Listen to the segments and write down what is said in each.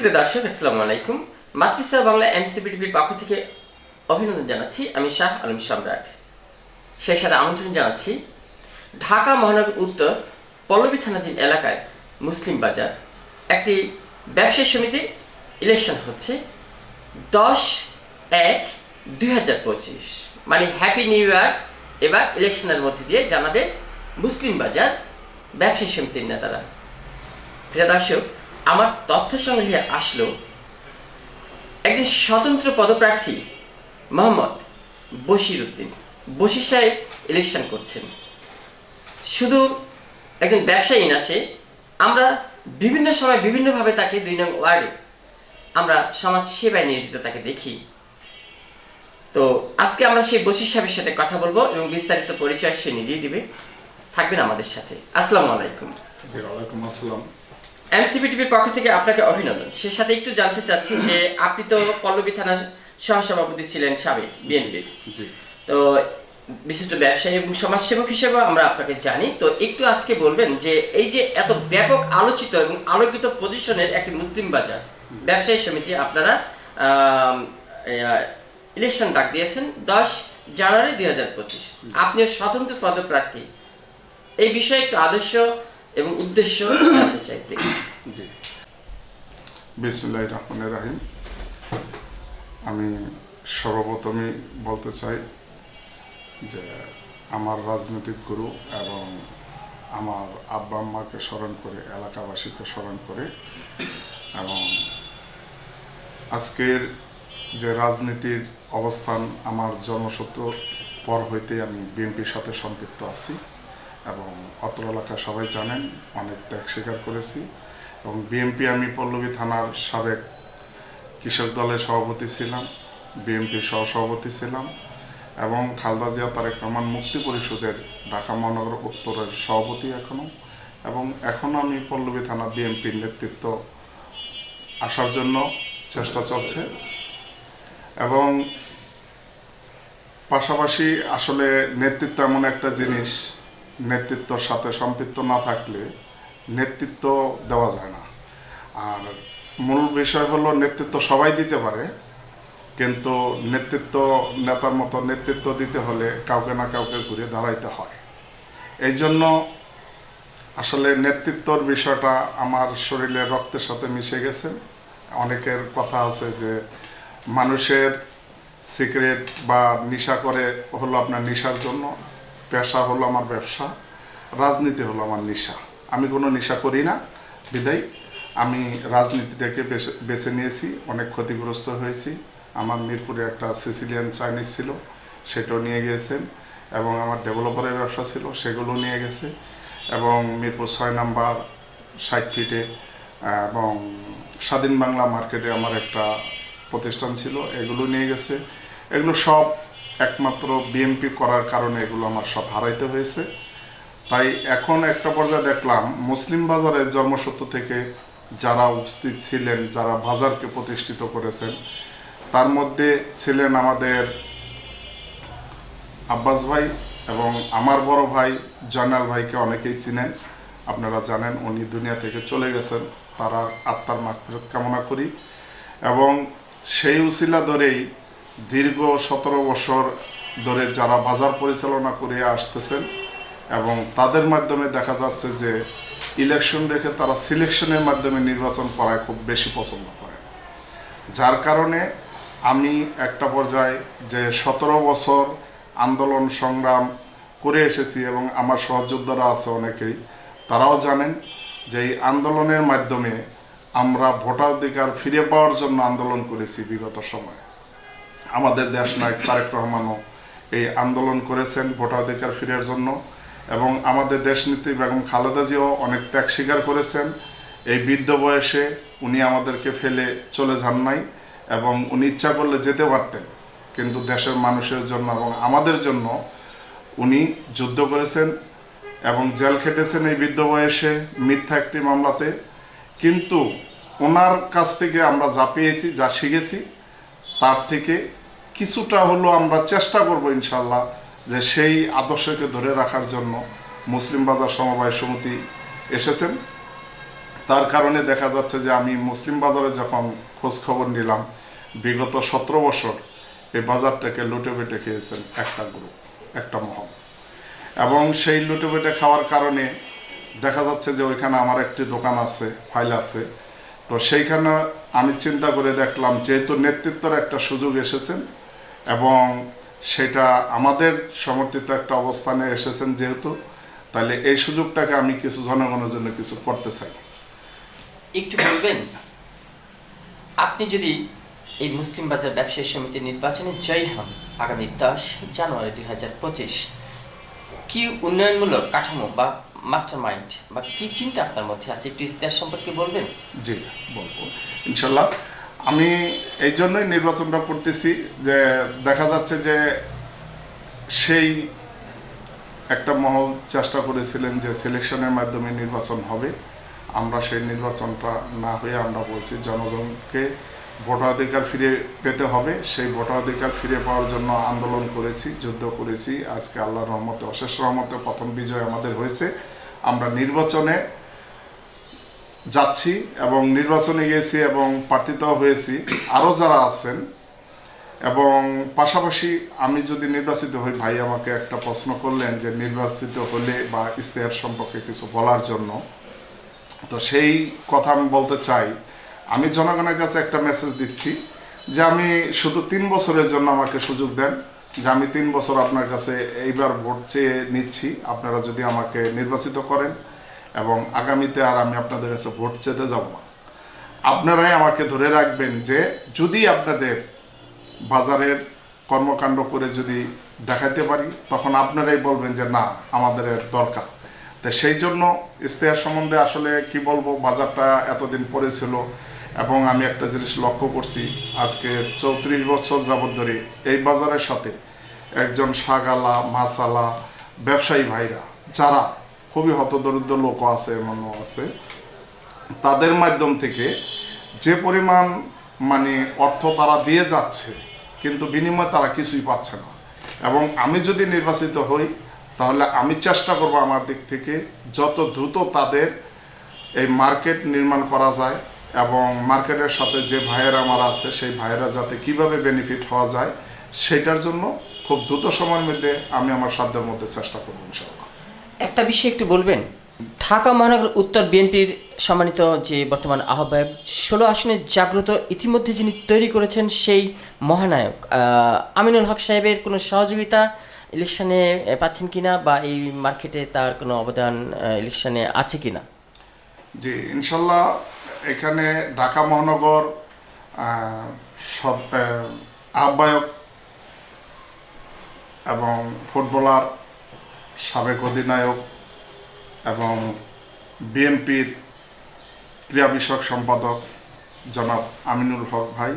সুপ্রিয় দর্শক, আসসালামু আলাইকুম। মাতৃসা বাংলা এমসিবিটিভির পক্ষ থেকে অভিনন্দন জানাচ্ছি। আমি শাহ আলম সম্রাট। সেই সাথে আমন্ত্রণ জানাচ্ছি, ঢাকা মহানগর উত্তর পল্লবী থানাধীন এলাকায় মুসলিম বাজার। একটি ব্যবসায়ী সমিতির ইলেকশন হচ্ছে দশ এক দুই হাজার পঁচিশ। মানে হ্যাপি নিউ ইয়ার্স এবার ইলেকশনের মধ্যে দিয়ে জানাবে মুসলিম বাজার ব্যবসায়ী সমিতির নেতারা। প্রিয় দর্শক আমার তথ্য সংগ্রহে আসলো, একজন স্বতন্ত্র পদপ্রার্থী মোহাম্মদ বশির উদ্দিন। বশির সাহেব ইলেকশন করছেন। শুধু একজন ব্যবসায়ী না সে, আমরা বিভিন্ন সময় বিভিন্নভাবে তাকে দুই নং ওয়ার্ডে আমরা সমাজ সেবায় নিয়োজিত তাকে দেখি। তো আজকে আমরা সেই বশির সাহেবের সাথে কথা বলব এবং বিস্তারিত পরিচয় সে নিজেই দিবে। থাকবেন আমাদের সাথে। আসসালামু আলাইকুম। আসসালাম। এমসিপি টিভির পক্ষ থেকে আপনাকে অভিনন্দন। সে সাথে একটু জানতে চাচ্ছি যে আপনি তো পল্লবী থানার সহসভাপতি ছিলেন সাবেক বিএনপি। তো বিশিষ্ট ব্যবসায়ী এবং সমাজসেবক হিসেবে আমরা আপনাকে জানি। তো একটু আজকে বলবেন যে এই যে এত ব্যাপক আলোচিত এবং আলোকিত পজিশনের একটি মুসলিম বাজার ব্যবসায়ী সমিতি আপনারা ইলেকশন ডাক দিয়েছেন দশ জানুয়ারি দুই হাজার পঁচিশ। আপনি স্বতন্ত্র পদপ্রার্থী। এই বিষয়ে একটু আদর্শ এবং উদ্দেশ্য জানতে চাই বিসমুল্লাহ রহমান রাহিম। আমি সর্বপ্রথমই বলতে চাই যে আমার রাজনৈতিক গুরু এবং আমার আব্বা আম্মাকে স্মরণ করে, এলাকাবাসীকে স্মরণ করে এবং আজকের যে রাজনীতির অবস্থান, আমার জন্মসূত্র পর হইতে আমি বিএনপির সাথে সম্পৃক্ত আছি। এবং অত্র এলাকা সবাই জানেন, অনেক ত্যাগ স্বীকার করেছি। এবং বিএনপি আমি পল্লবী থানার সাবেক কৃষক দলের সভাপতি ছিলাম বিএনপির সহসভাপতি ছিলাম এবং খালদা জিয়া তারেক রহমান মুক্তি পরিষদের ঢাকা মহানগর উত্তরের সভাপতি এখনও এবং এখনও আমি পল্লবী থানা বিএনপির নেতৃত্ব আসার জন্য চেষ্টা চলছে। এবং পাশাপাশি আসলে নেতৃত্ব এমন একটা জিনিস নেতৃত্বর সাথে সম্পৃক্ত না থাকলে নেতৃত্ব দেওয়া যায় না। আর মূল বিষয় হলো নেতৃত্ব সবাই দিতে পারে, কিন্তু নেতৃত্ব নেতার মতো নেতৃত্ব দিতে হলে কাউকে না কাউকে ঘুরে দাঁড়াইতে হয়। এই জন্য আসলে নেতৃত্বর বিষয়টা আমার শরীরের রক্তের সাথে মিশে গেছে। অনেকের কথা আছে যে মানুষের সিগারেট বা নেশা করে হলো আপনার নেশার জন্য। পেশা হলো আমার ব্যবসা, রাজনীতি হলো আমার নেশা। আমি কোনো নেশা করি না, বিদায়। আমি রাজনীতিটাকে বেছে- বেছে নিয়েছি, অনেক ক্ষতিগ্রস্ত হয়েছি। আমার মিরপুরে একটা সিসিলিয়ান চাইনিজ ছিল, সেটাও নিয়ে গিয়েছেন। এবং আমার ডেভেলপারের ব্যবসা ছিল, সেগুলো নিয়ে গেছে। এবং মিরপুর ছয় নাম্বার ষাট ফিটে, এবং স্বাধীন বাংলা মার্কেটে আমার একটা প্রতিষ্ঠান ছিল, এগুলো নিয়ে গেছে। এগুলো সব একমাত্র বিএমপি করার কারণে এগুলো আমার সব হারাইতে হয়েছে। তাই এখন একটা পর্যায়ে দেখলাম, মুসলিম বাজারের জন্মসূত্র থেকে যারা উপস্থিত ছিলেন, যারা বাজারকে প্রতিষ্ঠিত করেছেন, তার মধ্যে ছিলেন আমাদের আব্বাস ভাই এবং আমার বড় ভাই জয়নাল ভাইকে অনেকেই চিনেন। আপনারা জানেন উনি দুনিয়া থেকে চলে গেছেন, তারা আত্মার মাগফিরাত কামনা করি। এবং সেই উসিলা ধরেই দীর্ঘ সতেরো বছর ধরে যারা বাজার পরিচালনা করে আসতেছেন এবং তাদের মাধ্যমে দেখা যাচ্ছে যে ইলেকশন রেখে তারা সিলেকশনের মাধ্যমে নির্বাচন করায় খুব বেশি পছন্দ করে। যার কারণে আমি একটা পর্যায়ে যে সতেরো বছর আন্দোলন সংগ্রাম করে এসেছি এবং আমার সহযোদ্ধারা আছে অনেকেই, তারাও জানেন যে এই আন্দোলনের মাধ্যমে আমরা ভোটাধিকার ফিরে পাওয়ার জন্য আন্দোলন করেছি বিগত সময়ে। আমাদের দেশ নায়ক তারেক রহমানও এই আন্দোলন করেছেন ভোটাধিকার ফিরের জন্য। এবং আমাদের দেশনীতি বেগম খালেদা জিয়াও অনেক ত্যাগ স্বীকার করেছেন। এই বৃদ্ধ বয়সে উনি আমাদেরকে ফেলে চলে যান নাই এবং উনি ইচ্ছা করলে যেতে পারতেন। কিন্তু দেশের মানুষের জন্য এবং আমাদের জন্য উনি যুদ্ধ করেছেন এবং জেল খেটেছেন এই বৃদ্ধ বয়সে মিথ্যা একটি মামলাতে। কিন্তু ওনার কাছ থেকে আমরা যা পেয়েছি, যা শিখেছি, তার থেকে কিছুটা হলো আমরা চেষ্টা করব ইনশাল্লাহ যে সেই আদর্শকে ধরে রাখার জন্য মুসলিম বাজার সমবায় সমিতি এসেছেন। তার কারণে দেখা যাচ্ছে যে আমি মুসলিম বাজারে যখন খোঁজ খবর নিলাম, বিগত সতেরো বছর এই বাজারটাকে লুটে বেটে খেয়েছেন একটা গ্রুপ, একটা মহল। এবং সেই লুটে বেটে খাওয়ার কারণে দেখা যাচ্ছে যে ওইখানে আমার একটি দোকান আছে, ফাইল আছে। তো সেইখানে আমি চিন্তা করে দেখলাম, যেহেতু নেতৃত্বের একটা সুযোগ এসেছেন এবং সেটা আমাদের সমর্থিত একটা অবস্থানে এসেছেন যেহেতু তাহলে এই সুযোগটাকে আমি কিছু জনগণের জন্য কিছু করতে চাই। একটু বলবেন আপনি যদি এই মুসলিম বাজার ব্যবসায়ী সমিতির নির্বাচনে জয়ী হন আগামী দশ জানুয়ারি দুই হাজার পঁচিশ কি উন্নয়নমূলক কাঠামো বা মাস্টার মাইন্ড বা কি চিন্তা আপনার মধ্যে আছে? একটু ইতিহাস সম্পর্কে বলবেন। জি বলব। ইনশাল্লাহ আমি এই জন্যই নির্বাচনটা করতেছি যে দেখা যাচ্ছে যে সেই একটা মহল চেষ্টা করেছিলেন যে সিলেকশনের মাধ্যমে নির্বাচন হবে। আমরা সেই নির্বাচনটা না হয়ে আমরা বলছি জনগণকে ভোটাধিকার ফিরে পেতে হবে। সেই ভোটাধিকার ফিরে পাওয়ার জন্য আন্দোলন করেছি, যুদ্ধ করেছি। আজকে আল্লাহ রহমতে, অশেষ রহমতে প্রথম বিজয় আমাদের হয়েছে। আমরা নির্বাচনে যাচ্ছি এবং নির্বাচনে গিয়েছি এবং প্রার্থিত হয়েছি। আরও যারা আছেন। এবং পাশাপাশি আমি যদি নির্বাচিত হই, ভাই আমাকে একটা প্রশ্ন করলেন যে নির্বাচিত হলে বা ইশতেহার সম্পর্কে কিছু বলার জন্য। তো সেই কথা আমি বলতে চাই, আমি জনগণের কাছে একটা মেসেজ দিচ্ছি যে আমি শুধু তিন বছরের জন্য আমাকে সুযোগ দেন, যে আমি তিন বছর আপনার কাছে এইবার ভোট চেয়ে নিচ্ছি। আপনারা যদি আমাকে নির্বাচিত করেন এবং আগামীতে আর আমি আপনাদের কাছে ভোট চেতে যাব না। আপনারাই আমাকে ধরে রাখবেন যে, যদি আপনাদের বাজারের কর্মকাণ্ড করে যদি দেখাতে পারি, তখন আপনারাই বলবেন যে, না, আমাদের দরকার। তো সেই জন্য ইশতেহার সম্বন্ধে আসলে কি বলব, বাজারটা এতদিন পড়েছিল এবং আমি একটা জিনিস লক্ষ্য করছি, আজকে চৌত্রিশ বছর যাবত ধরে এই বাজারের সাথে একজন শাগালা মাসালা ব্যবসায়ী ভাইরা, যারা খুবই হতদরিদ্র লোক আছে, এমনও আছে। তাদের মাধ্যম থেকে যে পরিমাণ মানে অর্থ তারা দিয়ে যাচ্ছে, কিন্তু বিনিময়ে তারা কিছুই পাচ্ছে না। এবং আমি যদি নির্বাচিত হই, তাহলে আমি চেষ্টা করব আমার দিক থেকে যত দ্রুত তাদের এই মার্কেট নির্মাণ করা যায় এবং মার্কেটের সাথে যে ভাইয়েরা আমার আছে, সেই ভাইয়েরা যাতে কীভাবে বেনিফিট হওয়া যায়, সেটার জন্য খুব দ্রুত সময়ের মধ্যে আমি আমার সাধ্যের মধ্যে চেষ্টা করব ইনশাআল্লাহ। একটা বিষয়ে একটু বলবেন? ঢাকা মহানগর উত্তর বিএনপির সম্মানিত যে বর্তমান আহ্বায়ক, ষোলো আসনে জাগ্রত ইতিমধ্যে যিনি তৈরি করেছেন সেই মহানায়ক আমিনুল হক সাহেবের কোনো সহযোগিতা ইলেকশনে পাচ্ছেন কিনা বা এই মার্কেটে তার কোনো অবদান ইলেকশনে আছে কিনা? জি, ইনশাল্লাহ এখানে ঢাকা মহানগর সব আহ্বায়ক এবং ফুটবলার সাবেক অধিনায়ক এবং বিএনপির ক্রীড়া বিষয়ক সম্পাদক জনাব আমিনুল হক ভাই।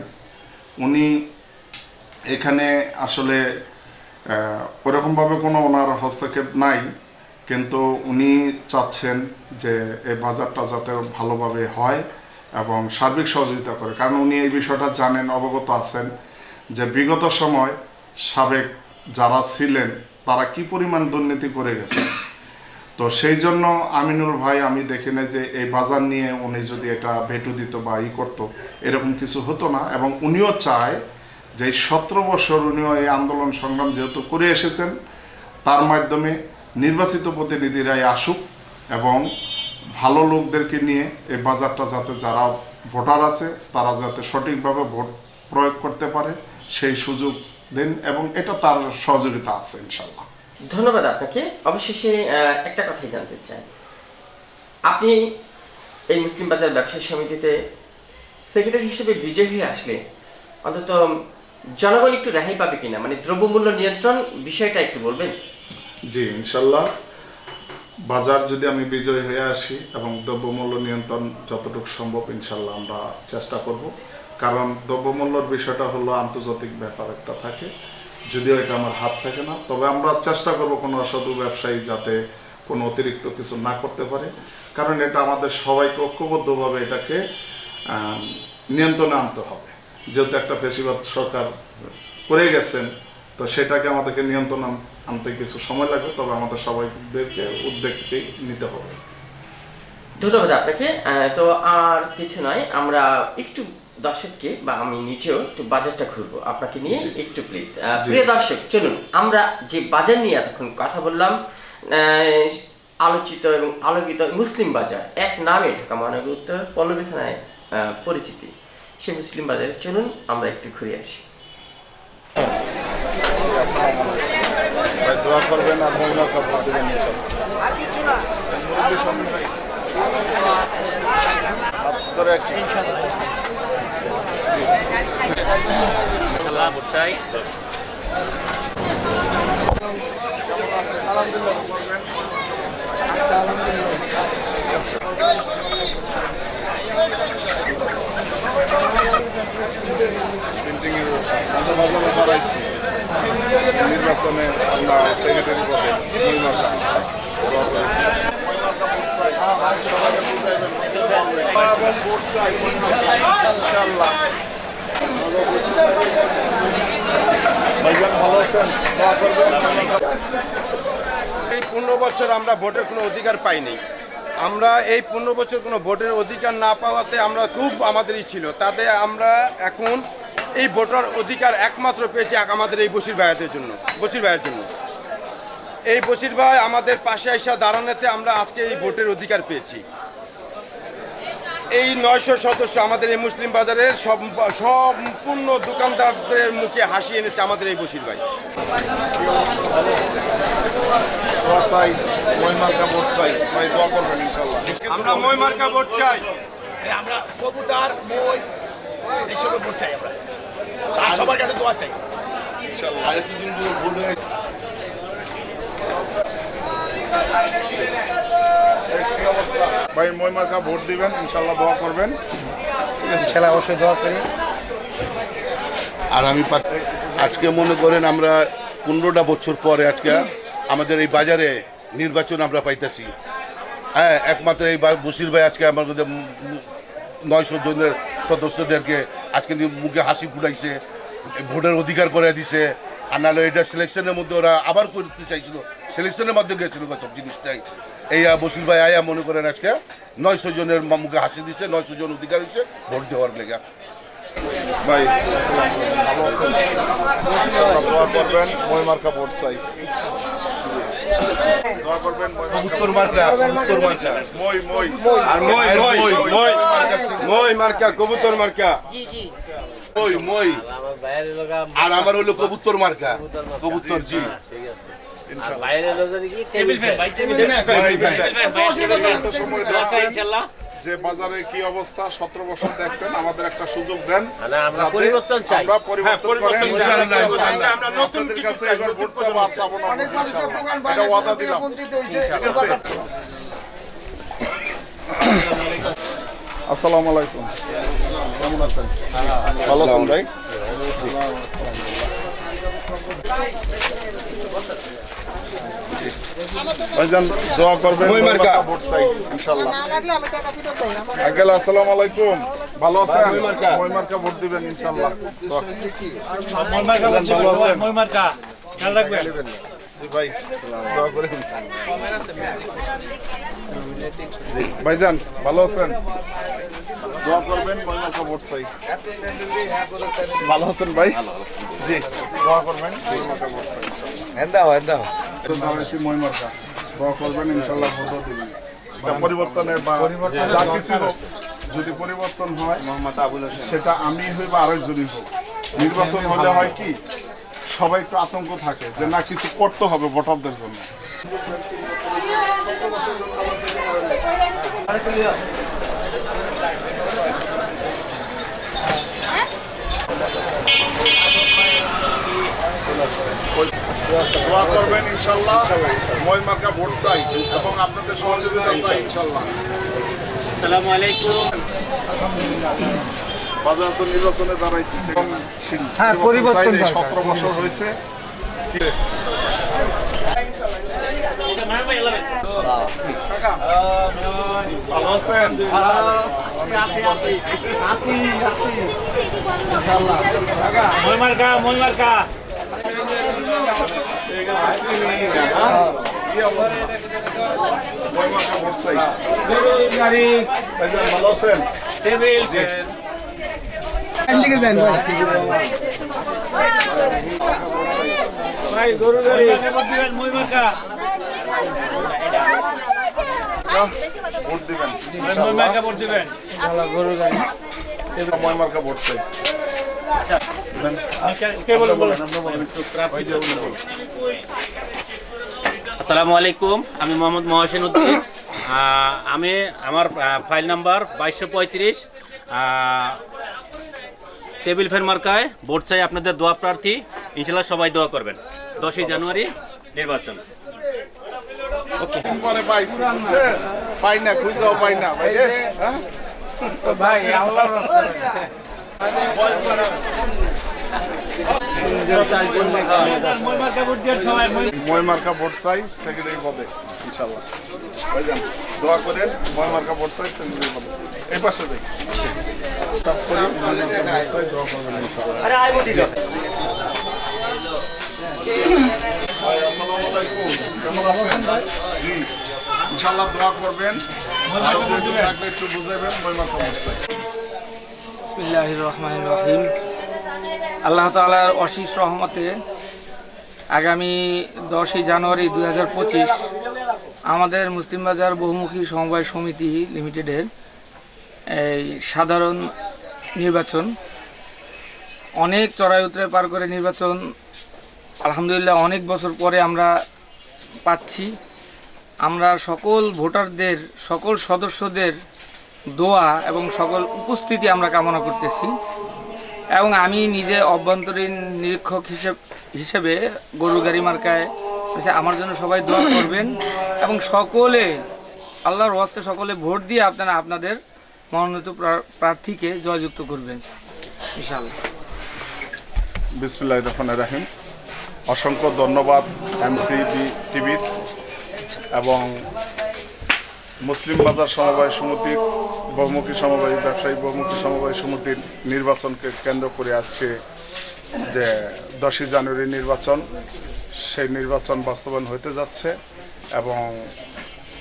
উনি এখানে আসলে ওরকমভাবে কোনো ওনার হস্তক্ষেপ নাই, কিন্তু উনি চাচ্ছেন যে এই বাজারটা যাতে ভালোভাবে হয় এবং সার্বিক সহযোগিতা করে। কারণ উনি এই বিষয়টা জানেন, অবগত আছেন যে বিগত সময় সাবেক যারা ছিলেন তারা কি পরিমাণ দুর্নীতি করে গেছে? তো সেই জন্য আমিনুল ভাই, আমি দেখি না যে এই বাজার নিয়ে উনি যদি এটা ভেটু দিত বা ই করতো, এরকম কিছু হতো না। এবং উনিও চায় যে সতেরো বছর উনিও এই আন্দোলন সংগ্রাম যেহেতু করে এসেছেন, তার মাধ্যমে নির্বাচিত প্রতিনিধিরাই আসুক এবং ভালো লোকদেরকে নিয়ে এই বাজারটা যাতে যারা ভোটার আছে, তারা যাতে সঠিকভাবে ভোট প্রয়োগ করতে পারে, সেই সুযোগ দেন এবং এটা তার সহযোগিতা আছে ইনশাল্লাহ ধন্যবাদ আপনাকে। অবশেষে একটা কথাই জানতে চাই। আপনি এই মুসলিম বাজার ব্যবসায়ী সমিতিতে সেক্রেটারি হিসেবে বিজয়ী হয়ে আসলে অন্তত জনগণ একটু রেহাই পাবে কিনা? মানে দ্রব্যমূল্য নিয়ন্ত্রণ বিষয়টা একটু বলবেন। জি ইনশাল্লাহ বাজার যদি আমি বিজয়ী হয়ে আসি এবং দ্রব্যমূল্য নিয়ন্ত্রণ যতটুকু সম্ভব ইনশাল্লাহ আমরা চেষ্টা করব। কারণ দ্রব্যমূল্যর বিষয়টা হলো আন্তর্জাতিক ব্যাপার একটা থাকে। যদিও এটা আমার হাত থাকে না, তবে আমরা চেষ্টা করব কোনো অসাধু ব্যবসায়ী যাতে কোনো অতিরিক্ত কিছু না করতে পারে। কারণ এটা আমাদের সবাইকে ঐক্যবদ্ধভাবে এটাকে নিয়ন্ত্রণে আনতে হবে। যেহেতু একটা ফেসিবাদ সরকার করে গেছেন, তো সেটাকে আমাদেরকে নিয়ন্ত্রণ আনতে কিছু সময় লাগবে, তবে আমাদের সবাইদেরকে উদ্যোগকেই নিতে হবে। ধন্যবাদ আপনাকে। তো আর কিছু নয়, আমরা একটু দর্শককে বা আমি নিজেও একটু বাজারটা ঘুরবো। আপনাকে নিয়ে একটু প্লিজ প্রিয় দর্শক চলুন আমরা যে বাজার নিয়ে এতক্ষণ কথা বললাম আলোচিত এবং আলোকিত মুসলিম বাজার এক নামে ঢাকা মহানগর উত্তর পল্লবী থানায় আহ, পরিচিতি। সেই মুসলিম বাজারে চলুন আমরা একটু ঘুরে আসি। ভাই দোয়া করবেন আর মহিলা কাপড় দেবেন নির্বাচনে আমরা সেক্রেটারি পদে নির্বাচন ভাইজান ভালো আছেন এই পনেরো বছর আমরা ভোটের কোনো অধিকার পাইনি। আমরা এই পনেরো বছর কোনো ভোটের অধিকার না পাওয়াতে আমরা খুব আমাদেরই ছিল। তাতে আমরা এখন এই ভোটার অধিকার একমাত্র পেয়েছি আমাদের এই বসির ভাইয়াদের জন্য, বসির ভাইয়ের জন্য। এই বসির ভাই আমাদের পাশে এসে দাঁড়ানোতে আমরা আজকে এই ভোটের অধিকার পেয়েছি। এই নয়শো সদস্য আমাদের এই মুসলিম বাজারের সব সম্পূর্ণ দোকানদারদের মুখে হাসি এনেছে আমাদের এই বসির ভাই। দোয়া মহিমার কাপড় চাই আমরা মই মার্কা ভোট চাই। আমরা কবুতর মই এইসবের ভোট চাই আমরা। সবার কাছে দোয়া চাই। আরেকটি ভুল হয়ে? ভাই মহিমার্কা ভোট দিবেন ইনশাল্লাহ দোয়া করবেন। খেলা অবশ্যই দোয়া করি। আর আমি আজকে মনে করেন আমরা পনেরোটা বছর পরে আজকে আমাদের এই বাজারে নির্বাচন আমরা পাইতেছি। হ্যাঁ একমাত্র এই বা- বসির ভাই আজকে আমাদের নয়শো জনের সদস্যদেরকে আজকে মুখে হাসি ফুটাইছে ভোটের অধিকার করে দিছে। আর নাহলে এটা সিলেকশনের মধ্যে ওরা আবার করতে চাইছিল। সিলেকশনের মধ্যে গেছিল সব জিনিসটাই এই বসির ভাই আয়া মনে করেন আজকে নয়শো জনের মুখে হাসি দিছে নয়শো জন অধিকার হয়েছে ভোট দেওয়ার লেগে। ভাই ভালো আছেন? ইনশাল্লাহ দোয়া করবেন মহিমার্কা ভোট চাই। দোয়া করবেন উত্তর মার্কা উত্তর মার্কা মই মই। আর মই মই মই মই মার্কা কবুতর মার্কা। মই মই। আর আমার হলো কবুতর মার্কা। কবুতর জি। যে বাজারে কি অবস্থা সতেরো বছর দেখছেন আমাদের একটা সুযোগ দেন। আমরা পরিবর্তন চাই। আমরা পরিবর্তন করেন। পরিবর্তন চাই, ইনশাআল্লাহ, ইনশাআল্লাহ। আমরা নতুন কিছু চাই, ভোট চাবো আর চাবো না এটা ওয়াদা দিলাম। ঠিক আছে আসসালামু আলাইকুম। কেমন আছেন ভালো আছেন ভাই ভাইজান দোয়া করবেন। ভোট চাই ইনশাআল্লাহ না লাগলে আমি টাকা ফেরত দেই আমার আঙ্কেল আসসালামু আলাইকুম। ভালো আছেন? মই মার্কা। ভোট দিবেন ইনশাআল্লাহ ভালো আছেন? খেয়াল রাখবেন। ভাইজান ভালো আছেন? দোয়া করবেন মই মার্কা চাই। ভালো আছেন ভাই? জি দোয়া করবেন মই মার্কা ভোট চাই। এন্দাও এন্দাও। তো দাঁড়াইছি মই মার্কা। দোয়া করবেন ইনশাআল্লাহ ভোটও দিবেন পরিবর্তনের বা যা কিছু যদি পরিবর্তন হয় সেটা আমি হই বা আরেকজনই হোক। নির্বাচন হলে হয় কি? সবাই একটু আতঙ্ক থাকে যে না, কিছু করতে হবে ভোটারদের জন্য। ইনশাল্লাহ। মই মার্কা ভোট চাই এবং আপনাদের সহযোগিতা চাই ইনশাল্লাহ। আসসালামু আলাইকুম। বাজার তো নির্বাচনে দাঁড়াইছি হ্যাঁ, পরিবর্তন। সতেরো বছর হয়েছে আছেন ভালো আছেন টেবিল এদিকে যান আসসালামু আলাইকুম আমি মোহাম্মদ মহাসেন উদ্দিন। আমি আমার ফাইল নাম্বার বাইশশো পঁয়ত্রিশ টেবিল ফ্যান মার্কায় ভোট চাই আপনাদের দোয়া প্রার্থী। ইনশাল্লাহ সবাই দোয়া করবেন। দশই জানুয়ারি নির্বাচন। হ্যাঁ? ভাই আল্লাহ মই মার্কা ভোট দিয়ে চাই সেক্রেটারি পদে ইনশাল্লাহ করেন মই মার্কা ভোট চাই সেক্রেটারি পদে ইনশাল্লাহ দোয়া করবেন। একটু বুঝাবেন রহমানির রহিম। আল্লাহ তাআলার অশেষ রহমতে আগামী দশই জানুয়ারি দু হাজার পঁচিশ আমাদের মুসলিম বাজার বহুমুখী সমবায় সমিতি লিমিটেডের এই সাধারণ নির্বাচন, অনেক চড়াই উতরে পার করে নির্বাচন, আলহামদুলিল্লাহ অনেক বছর পরে আমরা পাচ্ছি। আমরা সকল ভোটারদের, সকল সদস্যদের দোয়া এবং সকল উপস্থিতি আমরা কামনা করতেছি। এবং আমি নিজে অভ্যন্তরীণ নিরীক্ষক হিসেব, হিসেবে গরু, গাড়ি মার্কায় আমার জন্য সবাই দোয়া করবেন এবং সকলে, আল্লাহর হস্তে সকলে ভোট দিয়ে আপনারা আপনাদের মনোনীত প্রা- প্রার্থীকে জয়যুক্ত করবেন রাহিম। অসংখ্য ধন্যবাদ এমসিবি টিভির এবং মুসলিম বাজার সমবায় সমিতির, বহুমুখী সমবায় ব্যবসায়ী, বহুমুখী সমবায় সমিতির নির্বাচনকে কেন্দ্র করে আজকে যে দশই জানুয়ারি নির্বাচন, সেই নির্বাচন বাস্তবায়ন হতে যাচ্ছে এবং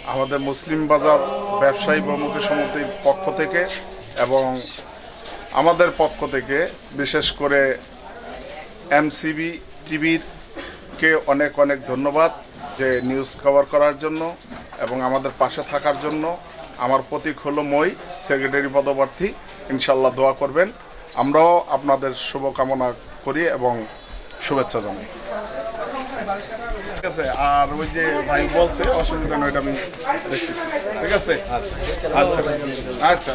আমাদের মুসলিম বাজার ব্যবসায়ী বহুমুখী সমিতির পক্ষ থেকে এবং আমাদের পক্ষ থেকে বিশেষ করে এমসিবি টিভির কে অনেক অনেক ধন্যবাদ যে নিউজ কভার করার জন্য এবং আমাদের পাশে থাকার জন্য। আমার প্রতীক হলো মই সেক্রেটারি পদপ্রার্থী। ইনশাল্লাহ দোয়া করবেন। আমরাও আপনাদের শুভকামনা করি এবং শুভেচ্ছা জানাই। ঠিক আছে, আর ওই যে ভাই বলছে, অসুবিধা নয় আমি দেখতেছি। ঠিক আছে? আচ্ছা। আচ্ছা।